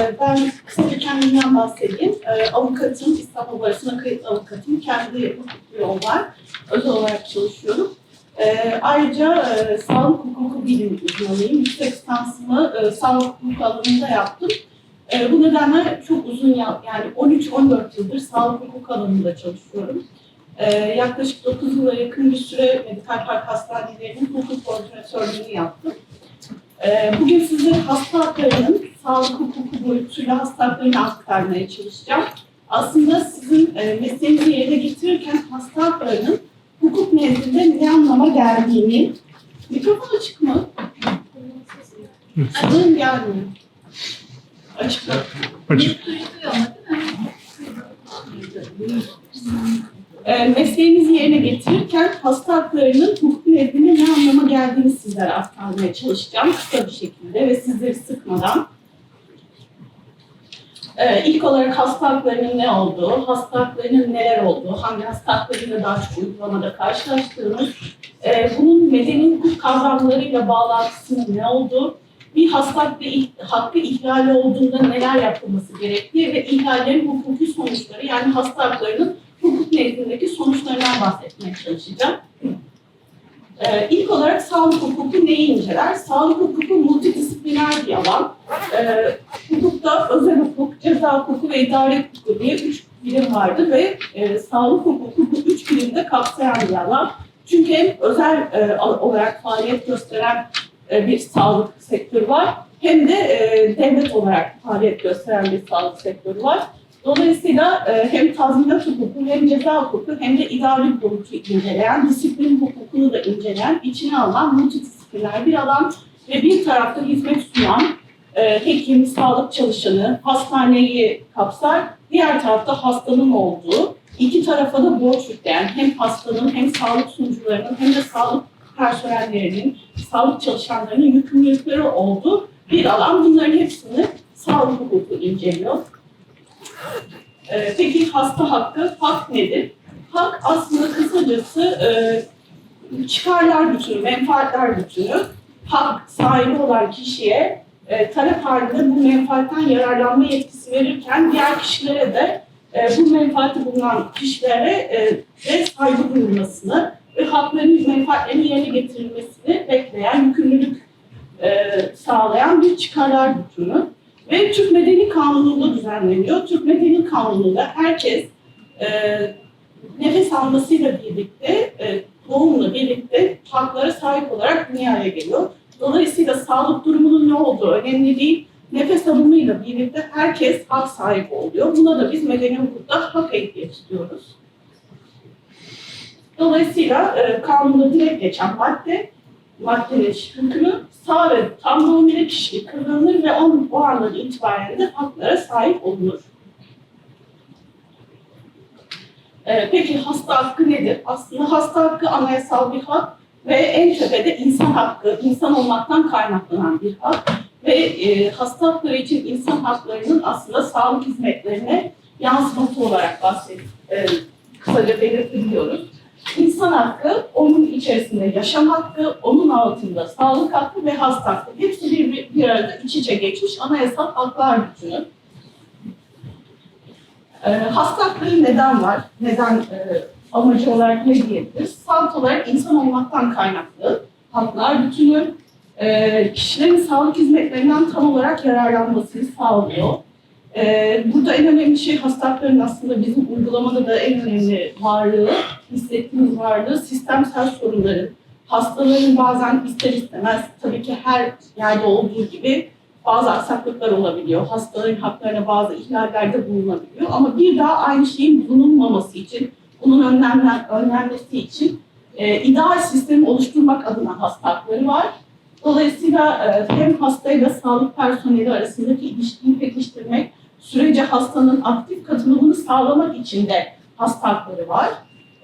Ee, Ben kısaca kendimden bahsedeyim. Ee, Avukatım, İstanbul Barası'na kayıt avukatım. Kendi hukuk bürom var. Özel olarak çalışıyorum. Ee, Ayrıca e, sağlık hukuku bilim uzmanıyım. Yüksek lisansımı e, sağlık hukuku alanında yaptım. Bu nedenle çok uzun yani 13-14 yıldır sağlık hukuku alanında çalışıyorum. Yaklaşık 9 yıla yakın bir süre medikal park hastanelerinin hukuk koordinatörlüğünü yaptım. Bugün sizlere hasta haklarının sağlık hukuku boyutuyla hasta haklarını aktarmaya çalışacağım. Aslında sizin e, mesleğinizi yerine getirirken hasta haklarının hukuk nezdinde ne anlama geldiğini... Mikrofon açık mı? Sanırım gelmiyor. Açık? Açık. E, mesleğinizi yerine getirirken hasta haklarının hukuk nezdinde ne anlama geldiğini sizlere aktarmaya çalışacağım kısa bir şekilde ve sizleri sıkmadan. E, ilk olarak hasta haklarının ne olduğu, hasta haklarının neler olduğu, hangi hasta haklarıyla daha çok uygulamada karşılaştığımız, e, bunun medeni hukuk kavramlarıyla bağlantısının ne olduğu, bir hasta hakkı, hakkı olduğunda neler yapılması gerektiği ve ihlallerin hukuki sonuçları yani hasta haklarının hukuk nezdindeki sonuçlarından bahsetmeye çalışacağım. Ee, ilk olarak sağlık hukuku neyi inceler? Sağlık hukuku multidisipliner bir alan. Ee, hukukta özel hukuk, ceza hukuku ve idare hukuku diye üç birim vardır ve e, sağlık hukuku bu üç birimi de kapsayan bir alan. Çünkü hem özel e, olarak faaliyet gösteren e, bir sağlık sektörü var hem de e, devlet olarak faaliyet gösteren bir sağlık sektörü var. Dolayısıyla e, hem tazminat hukuku hem ceza hukuku hem de idari hukuku inceleyen, disiplin hukukunu da inceleyen, içine alan multidisipliner bir alan ve bir tarafta hizmet sunan e, hekim, sağlık çalışanı, hastaneyi kapsar, diğer tarafta hastanın olduğu, iki tarafa da borç yükleyen hem hastanın hem sağlık sunucularının hem de sağlık personellerinin, sağlık çalışanlarının yükümlülükleri olduğu bir alan. Bunların hepsini sağlık hukuku inceliyor. Ee, peki hasta hakkı, hak nedir? Hak aslında kısacası e, çıkarlar bütünü, menfaatler bütünü. Hak sahibi olan kişiye e, talep halinde bu menfaatten yararlanma yetkisi verirken diğer kişilere de e, bu menfaati bulunan kişilere e, de saygı duyulmasını ve haklarının, menfaatlerinin yerine getirilmesini bekleyen, yükümlülük e, sağlayan bir çıkarlar bütünü. Ve Türk Medeni Kanunu'nda düzenleniyor. Türk Medeni Kanunu'nda herkes e, nefes almasıyla birlikte, e, doğumla birlikte haklara sahip olarak dünyaya geliyor. Dolayısıyla sağlık durumunun ne olduğu önemli değil. Nefes alımıyla birlikte herkes hak sahibi oluyor. Buna da biz medeni hukukta hak ehliyeti diyoruz. Dolayısıyla e, kanunda direkt geçen madde, maddenin hükmü sağ ve tam doğum ile kişilik kazanılır ve on, o andan itibaren de haklara sahip olunur. Ee, peki hasta hakkı nedir? Aslında hasta hakkı anayasal bir hak ve en tepede insan hakkı, insan olmaktan kaynaklanan bir hak. Ve e, hasta hakları için insan haklarının aslında sağlık hizmetlerine yansıması olarak bahset, e, kısaca belirtiliyoruz. İnsan hakkı, onun içerisinde yaşam hakkı, onun altında sağlık hakkı ve hasta hakkı. Hepsi bir, bir, bir arada iç içe geçmiş anayasal haklar bütünü. Ee, hasta hakları neden var? Neden e, amacı olarak ne diyebiliriz? Sağlık olarak insan olmaktan kaynaklı haklar bütünü. E, kişilerin sağlık hizmetlerinden tam olarak yararlanmasını sağlıyor. Ee, burada en önemli şey hasta haklarının aslında bizim uygulamada da en önemli varlığı, hissettiğimiz varlığı sistemsel sorunların. Hastaların bazen ister istemez tabii ki her yerde olduğu gibi bazı aksaklıklar olabiliyor. Hastaların haklarına bazı ihlallerde bulunabiliyor. Ama bir daha aynı şeyin bulunmaması için, bunun önlemlen, önlenmesi için e, ideal sistemi oluşturmak adına hasta hakları var. Dolayısıyla e, hem hastayla sağlık personeli arasındaki ilişkiyi pekiştirmek, sürece hastanın aktif katılımını sağlamak için de hasta hakları var.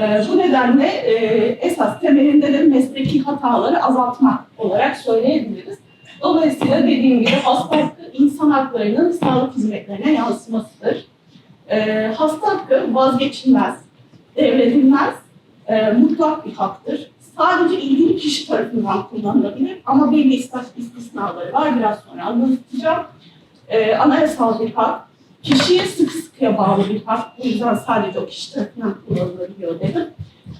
E, bu nedenle e, esas temelinde de mesleki hataları azaltmak olarak söyleyebiliriz. Dolayısıyla dediğim gibi hasta hakkı insan haklarının sağlık hizmetlerine yansımasıdır. E, hasta hakkı vazgeçilmez, devredilmez, e, mutlak bir haktır. Sadece ilgili kişi tarafından kullanılabilir ama belli istisnaları var. Biraz sonra anlatacağım. e, anayasal bir hak, kişiye sıkı sıkıya bağlı bir hak, bu yüzden sadece o kişi tarafından kullanılabiliyor dedim.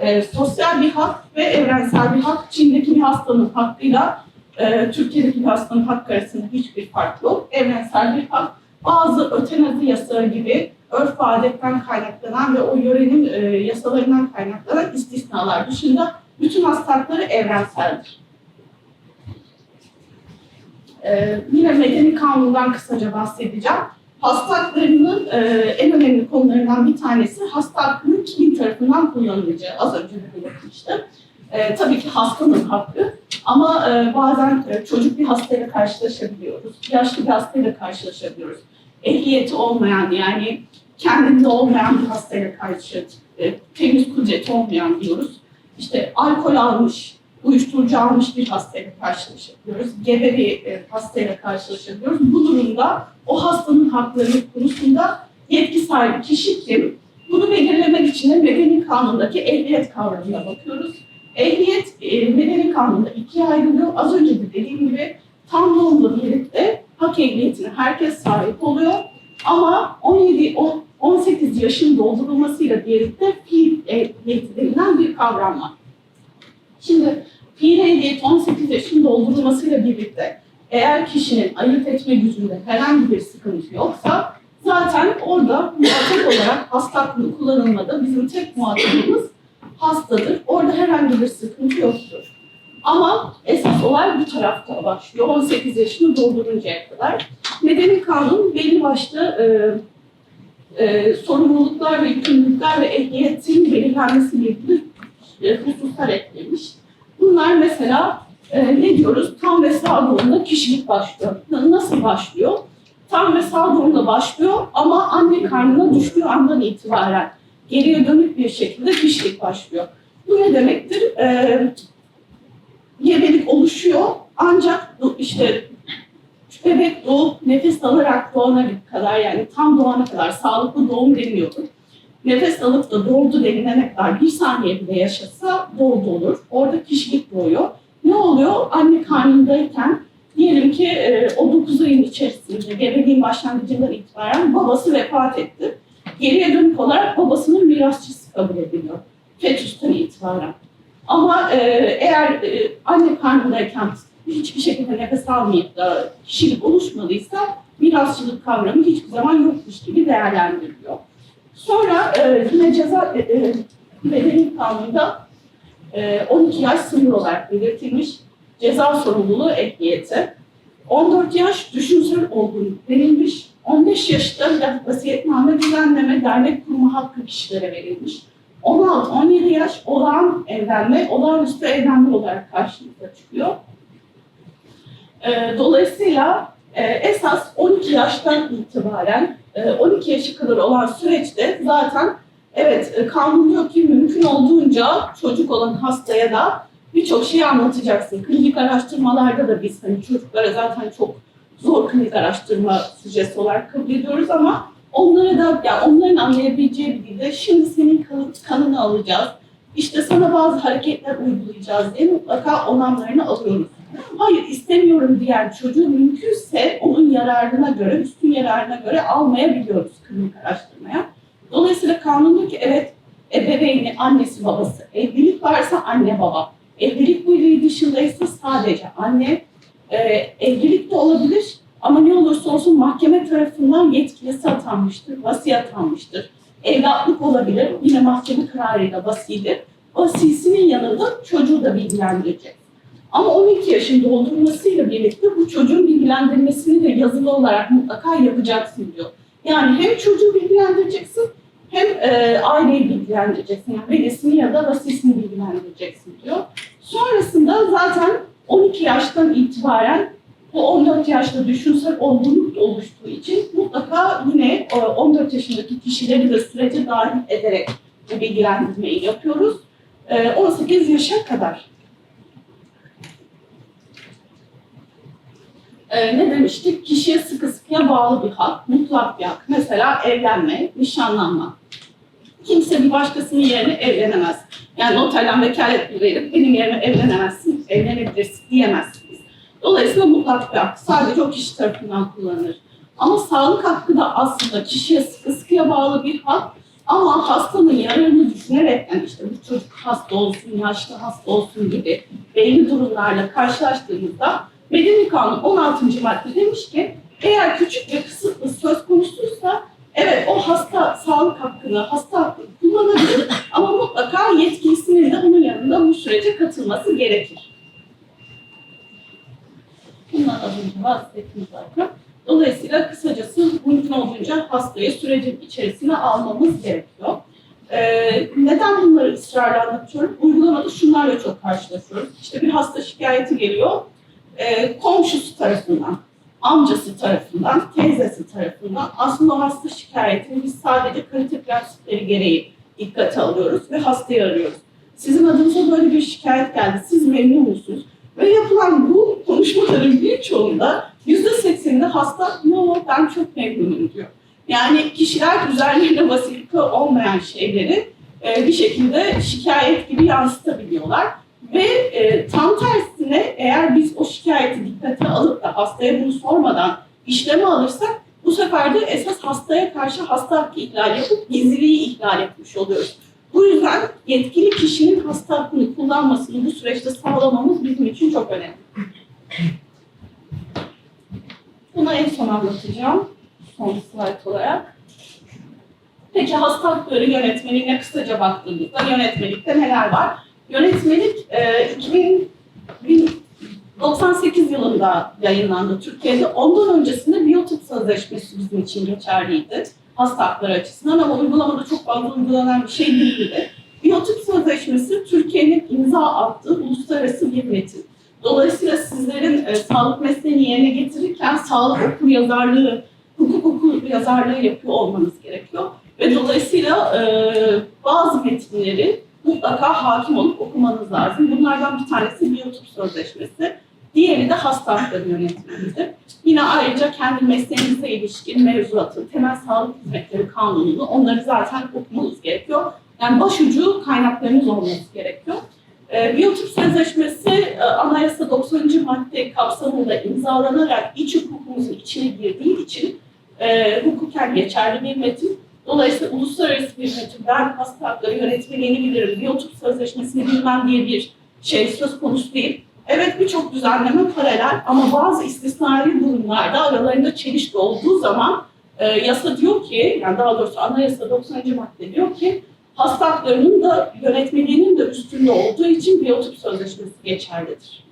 E, sosyal bir hak ve evrensel bir hak, Çin'deki bir hastanın hakkıyla e, Türkiye'deki bir hastanın hakkı arasında hiçbir fark yok. Evrensel bir hak, bazı ötenazi yasağı gibi örf ve adetten kaynaklanan ve o yörenin e, yasalarından kaynaklanan istisnalar dışında bütün hastalıkları evrenseldir. Ee, yine medeni kanundan kısaca bahsedeceğim. Hasta e, en önemli konularından bir tanesi hasta hakkının kimin tarafından kullanılacağı. Az önce de belirtmiştim. E, tabii ki hastanın hakkı ama e, bazen e, çocuk bir hastayla karşılaşabiliyoruz. Yaşlı bir hastayla karşılaşabiliyoruz. Ehliyeti olmayan yani kendinde olmayan bir hastayla karşı e, temiz kudreti olmayan diyoruz. İşte alkol almış, uyuşturucu almış bir hastayla karşılaşabiliyoruz. Gebe bir e, hastayla karşılaşabiliyoruz. Bu durumda o hastanın hakları konusunda yetki sahibi kişi kim? Bunu belirlemek için de medeni kanundaki ehliyet kavramına bakıyoruz. Ehliyet e, medeni kanunda ikiye ayrılıyor. Az önce de dediğim gibi tam doğumla birlikte hak ehliyetine herkes sahip oluyor. Ama 17 on- 18 yaşın doldurulmasıyla birlikte fiil ehliyeti bir kavram var. Şimdi fiil ehliyet 18 yaşın doldurulmasıyla birlikte eğer kişinin ayırt etme gücünde herhangi bir sıkıntı yoksa zaten orada muhatap olarak hasta hakkında kullanılmada bizim tek muhatabımız hastadır. Orada herhangi bir sıkıntı yoktur. Ama esas tarafta başlıyor. 18 yaşını dolduruncaya kadar. Medeni kanun belli başlı e, e, sorumluluklar ve yükümlülükler ve ehliyetin belirlenmesiyle ilgili e, hususlar eklemiş. Bunlar mesela e, ne diyoruz? Tam ve sağ doğumda kişilik başlıyor. Na- Nasıl başlıyor? Tam ve sağ doğumda başlıyor ama anne karnına düştüğü andan itibaren geriye dönük bir şekilde kişilik başlıyor. Bu ne demektir? E, gebelik oluşuyor ancak işte bebek doğup nefes alarak doğana kadar yani tam doğana kadar sağlıklı doğum deniyordu. Nefes alıp da doğdu denilene kadar bir saniye bile yaşasa doğdu olur. Orada kişilik doğuyor. Ne oluyor? Anne karnındayken diyelim ki e, o 9 ayın içerisinde gebeliğin başlangıcından itibaren babası vefat etti. Geriye dönük olarak babasının mirasçısı kabul ediliyor. Fetüsten itibaren. Ama e, eğer e, anne karnındayken hiçbir şekilde nefes almayıp da kişilik oluşmadıysa mirasçılık kavramı hiçbir zaman yokmuş gibi değerlendiriliyor. Sonra e, yine ceza e, e, bedeni kanununda e, 12 yaş sınır olarak belirtilmiş ceza sorumluluğu ehliyeti. 14 yaş düşünsel olgunluk verilmiş. 15 yaşta vasiyetname düzenleme, dernek kurma hakkı kişilere verilmiş. 16-17 yaş olağan evlenme, olağanüstü evlenme olarak karşımıza çıkıyor. E, dolayısıyla e, esas 12 yaştan itibaren e, 12 yaşa kadar olan süreçte zaten evet e, kanun diyor ki mümkün olduğunca çocuk olan hastaya da birçok şeyi anlatacaksın. Klinik araştırmalarda da biz hani çocuklara zaten çok zor klinik araştırma sujesi olarak kabul ediyoruz ama onlara da yani onların anlayabileceği bir dilde şimdi senin kan- kanını alacağız. İşte sana bazı hareketler uygulayacağız diye mutlaka onamlarını alıyoruz. Hayır istemiyorum diyen çocuğu mümkünse onun yararına göre, üstün yararına göre almayabiliyoruz klinik araştırmaya. Dolayısıyla kanun diyor ki evet ebeveyni, annesi, babası, evlilik varsa anne, baba. Evlilik birliği dışındaysa sadece anne. Ee, evlilik de olabilir ama ne olursa olsun mahkeme tarafından yetkilisi atanmıştır, vasi atanmıştır. Evlatlık olabilir, yine mahkeme kararıyla vasidir. Vasisinin yanında çocuğu da bilgilendirecek. Ama 12 yaşın doldurmasıyla birlikte bu çocuğun bilgilendirmesini de yazılı olarak mutlaka yapacaksın diyor. Yani hem çocuğu bilgilendireceksin hem e, aileyi bilgilendireceksin. Yani velisini ya da vasisini bilgilendireceksin diyor. Sonrasında zaten 12 yaştan itibaren bu 14 yaşta düşünsel olgunluk oluştuğu için mutlaka yine e, 14 yaşındaki kişileri de sürece dahil ederek bilgilendirmeyi yapıyoruz. E, 18 yaşa kadar. Ee, ne demiştik? Kişiye sıkı sıkıya bağlı bir hak, mutlak bir hak. Mesela evlenme, nişanlanma. Kimse bir başkasının yerine evlenemez. Yani noterden vekalet verip benim yerime evlenemezsin, evlenebilirsin diyemezsiniz. Dolayısıyla mutlak bir hak. Sadece o kişi tarafından kullanılır. Ama sağlık hakkı da aslında kişiye sıkı sıkıya bağlı bir hak. Ama hastanın yararını düşünerek yani işte bu çocuk hasta olsun, yaşlı hasta olsun gibi belli durumlarla karşılaştığımızda Medeni Kanun 16. madde demiş ki eğer küçük ve kısıtlı söz konusuysa evet o hasta sağlık hakkını, hasta hakkını kullanabilir ama mutlaka yetkilisinin de onun yanında bu sürece katılması gerekir. Bundan az önce bahsettim zaten. Dolayısıyla kısacası mümkün olduğunca hastayı sürecin içerisine almamız gerekiyor. Ee, neden bunları ısrarla anlatıyorum? Uygulamada şunlarla çok karşılaşıyoruz. İşte bir hasta şikayeti geliyor. Ee, komşusu tarafından, amcası tarafından, teyzesi tarafından aslında o hasta şikayetini biz sadece kalite prensipleri gereği dikkate alıyoruz ve hastayı arıyoruz. Sizin adınıza böyle bir şikayet geldi. Siz memnun musunuz? Ve yapılan bu konuşmaların birçoğunda yüzde sekseninde hasta yo ben çok memnunum diyor. Yani kişiler üzerlerine vazife olmayan şeyleri e, bir şekilde şikayet gibi yansıtabiliyorlar. Ve e, tam tersine eğer biz o şikayeti dikkate alıp da hastaya bunu sormadan işleme alırsak bu sefer de esas hastaya karşı hasta hakkı ihlal yapıp gizliliği ihlal etmiş oluyoruz. Bu yüzden yetkili kişinin hasta hakkını kullanmasını bu süreçte sağlamamız bizim için çok önemli. Bunu en son anlatacağım. Son slide olarak. Peki hasta hakları yönetmeliğine kısaca baktığımızda yönetmelikte neler var? Yönetmelik e, 2000, 98 yılında yayınlandı Türkiye'de. Ondan öncesinde biyotip sözleşmesi bizim için geçerliydi. Hasta açısından ama uygulamada çok fazla uygulanan bir şey değildi. Biyotip sözleşmesi Türkiye'nin imza attığı uluslararası bir metin. Dolayısıyla sizlerin e, sağlık mesleğini yerine getirirken sağlık okur yazarlığı, hukuk okur yazarlığı yapıyor olmanız gerekiyor. Ve dolayısıyla e, bazı metinleri mutlaka hakim olup okumanız lazım. Bunlardan bir tanesi biyotip sözleşmesi. Diğeri de hasta hakları. Yine ayrıca kendi mesleğinize ilişkin mevzuatı, temel sağlık hizmetleri kanununu onları zaten okumanız gerekiyor. Yani başucu kaynaklarınız olması gerekiyor. E, biyotip sözleşmesi e, anayasa 90. madde kapsamında imzalanarak iç hukukumuzun içine girdiği için e, hukuken geçerli bir metin. Dolayısıyla uluslararası bir. Ben hasta hakları yönetmeliğini bilirim, biyotip sözleşmesini bilmem diye bir şey söz konusu değil. Evet birçok düzenleme paralel ama bazı istisnai durumlarda aralarında çelişki olduğu zaman e, yasa diyor ki, yani daha doğrusu anayasa 90. madde diyor ki hasta haklarının da yönetmeliğinin de üstünde olduğu için biyotip sözleşmesi geçerlidir.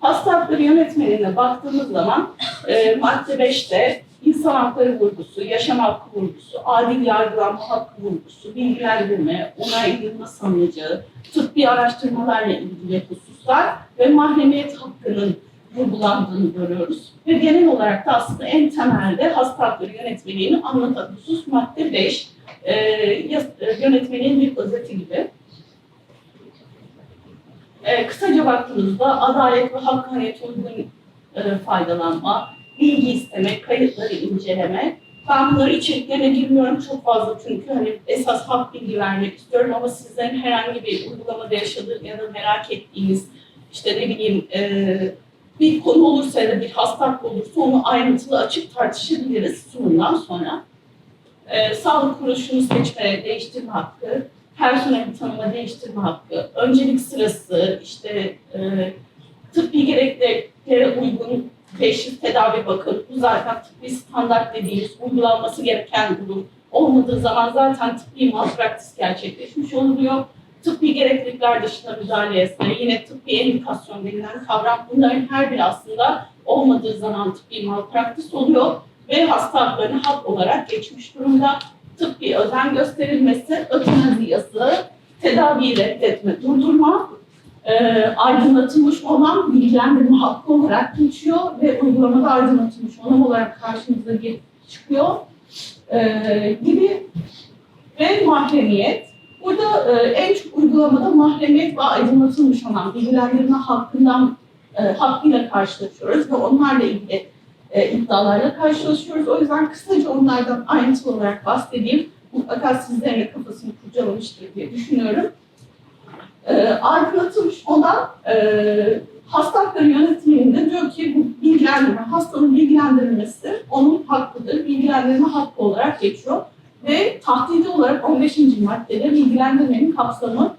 Hasta hakları yönetmeliğine baktığımız zaman e, madde 5'te insan hakları vurgusu, yaşam hakkı vurgusu, adil yargılanma hakkı vurgusu, bilgilendirme, onaylanma sanılacağı, tıbbi araştırmalarla ilgili hususlar ve mahremiyet hakkının vurgulandığını görüyoruz. Ve genel olarak da aslında en temelde hasta hakları yönetmeliğini anlatan husus madde 5. E, e, yönetmeliğin bir özeti gibi. E, kısaca baktığımızda adalet ve hakkaniyete uygun faydalanma, bilgi isteme, kayıtları inceleme. Ben bunları içeriklerine girmiyorum çok fazla çünkü hani esas hak bilgi vermek istiyorum ama sizlerin herhangi bir uygulamada yaşadığı ya da merak ettiğiniz işte ne bileyim e, bir konu olursa ya da bir hastalık olursa onu ayrıntılı açık tartışabiliriz sunumdan sonra. E, sağlık kuruluşunu seçme, değiştirme hakkı, personel tanıma değiştirme hakkı, öncelik sırası, işte e, tıbbi gerekliliklere uygun teşhis, tedavi bakım, bu zaten tıbbi standart dediğimiz uygulanması gereken durum. Olmadığı zaman zaten tıbbi malpraktis gerçekleşmiş oluyor. Tıbbi gereklilikler dışında müdahale etme, yine tıbbi indikasyon denilen kavram bunların her biri aslında olmadığı zaman tıbbi malpraktis oluyor ve hasta haklarını hak olarak geçmiş durumda. Tıbbi özen gösterilmesi, ötenazi yası, tedaviyi reddetme, durdurma, e, aydınlatılmış olan bilgilendirme hakkı olarak geçiyor ve uygulamada aydınlatılmış olan olarak karşımıza çıkıyor e, gibi ve mahremiyet. Burada e, en çok uygulamada mahremiyet ve aydınlatılmış olan bilgilendirme hakkından e, hakkıyla karşılaşıyoruz ve onlarla ilgili e, iddialarla karşılaşıyoruz. O yüzden kısaca onlardan ayrıntılı olarak bahsedeyim. Mutlaka sizlerin de kafasını kurcalamıştır diye düşünüyorum. E, aydınlatılmış olan e, hasta hakları yönetiminde diyor ki bu bilgilendirme, hastanın bilgilendirilmesi onun hakkıdır. Bilgilendirme hakkı olarak geçiyor. Ve tahdidi olarak 15. maddede bilgilendirmenin kapsamı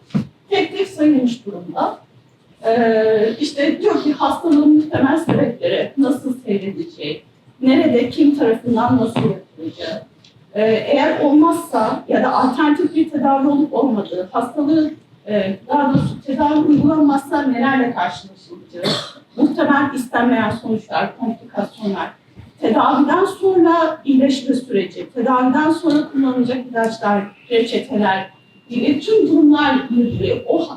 tek tek sayılmış durumda. Ee, işte diyor ki hastalığın muhtemel sebepleri, nasıl seyredeceği, nerede, kim tarafından nasıl yapılacağı, ee, eğer olmazsa ya da alternatif bir tedavi olup olmadığı, hastalığı e, daha doğrusu tedavi uygulanmazsa nelerle karşılaşılacağı, muhtemel istenmeyen sonuçlar, komplikasyonlar, tedaviden sonra iyileşme süreci, tedaviden sonra kullanılacak ilaçlar, reçeteler gibi tüm durumlar ilgili o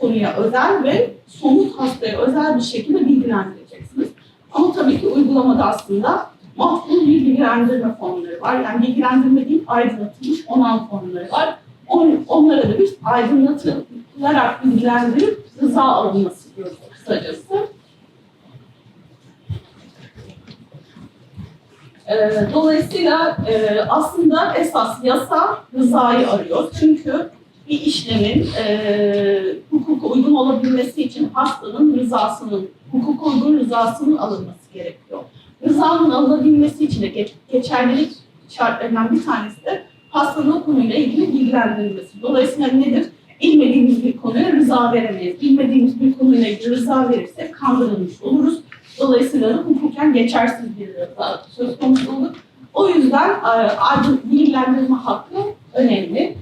konuya özel ve somut hastaya özel bir şekilde bilgilendireceksiniz. Ama tabii ki uygulamada aslında mahfuz bir bilgilendirme formları var. Yani bilgilendirme değil, aydınlatılmış onan formları var. On, onlara da biz aydınlatılarak bilgilendirip rıza alınması diyoruz kısacası. Ee, dolayısıyla e, aslında esas yasa rızayı arıyor. Çünkü bir işlemin e, hukuka uygun olabilmesi için hastanın rızasının, hukuka uygun rızasının alınması gerekiyor. Rızanın alınabilmesi için de geç, geçerlilik şartlarından bir tanesi de hastanın konuyla ilgili bilgilendirilmesi. Dolayısıyla nedir? Bilmediğimiz bir konuya rıza veremeyiz. Bilmediğimiz bir konuyla ilgili rıza verirsek kandırılmış oluruz. Dolayısıyla da hukuken geçersiz bir rıza söz konusu olur. O yüzden e, aydın bilgilendirme hakkı önemli.